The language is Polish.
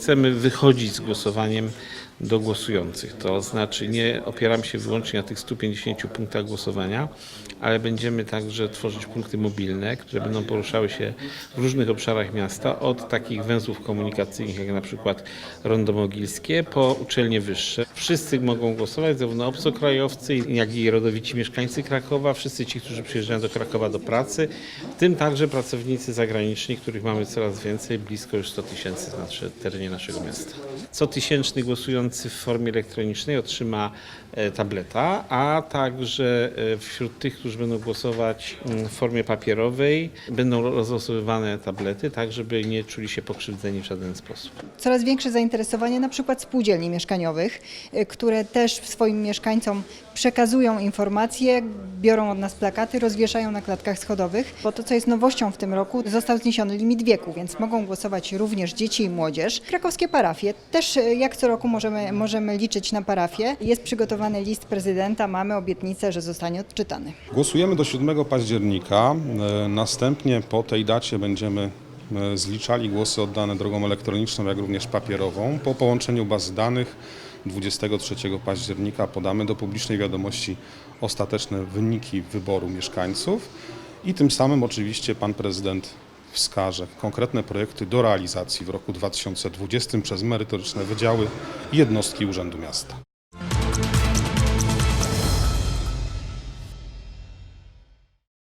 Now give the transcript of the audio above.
Chcemy wychodzić z głosowaniem do głosujących. To znaczy nie opieram się wyłącznie na tych 150 punktach głosowania, ale będziemy także tworzyć punkty mobilne, które będą poruszały się w różnych obszarach miasta, od takich węzłów komunikacyjnych jak na przykład Rondo Mogilskie po uczelnie wyższe. Wszyscy mogą głosować, zarówno obcokrajowcy, jak i rodowici mieszkańcy Krakowa, wszyscy ci, którzy przyjeżdżają do Krakowa do pracy, w tym także pracownicy zagraniczni, których mamy coraz więcej, blisko już 100 tysięcy na nasze- naszego miasta. Co tysięczny głosujący w formie elektronicznej otrzyma e, tableta, a także e, wśród tych, którzy będą głosować mm, w formie papierowej, będą rozlosowywane tablety, tak żeby nie czuli się pokrzywdzeni w żaden sposób. Coraz większe zainteresowanie na przykład spółdzielni mieszkaniowych, y, które też swoim mieszkańcom przekazują informacje, biorą od nas plakaty, rozwieszają na klatkach schodowych, bo to co jest nowością w tym roku, został zniesiony limit wieku, więc mogą głosować również dzieci i młodzież. Krakowskie parafie też y, jak co roku możemy, możemy liczyć na parafie. Jest przygotowany list prezydenta, mamy obietnicę, że zostanie odczytany. Głosujemy do 7 października. E, Następnie po tej dacie będziemy e, zliczali głosy oddane drogą elektroniczną, jak również papierową. Po połączeniu baz danych 23 października podamy do publicznej wiadomości ostateczne wyniki wyboru mieszkańców i tym samym oczywiście pan prezydent wskaże konkretne projekty do realizacji w roku 2020 przez merytoryczne wydziały jednostki Urzędu Miasta.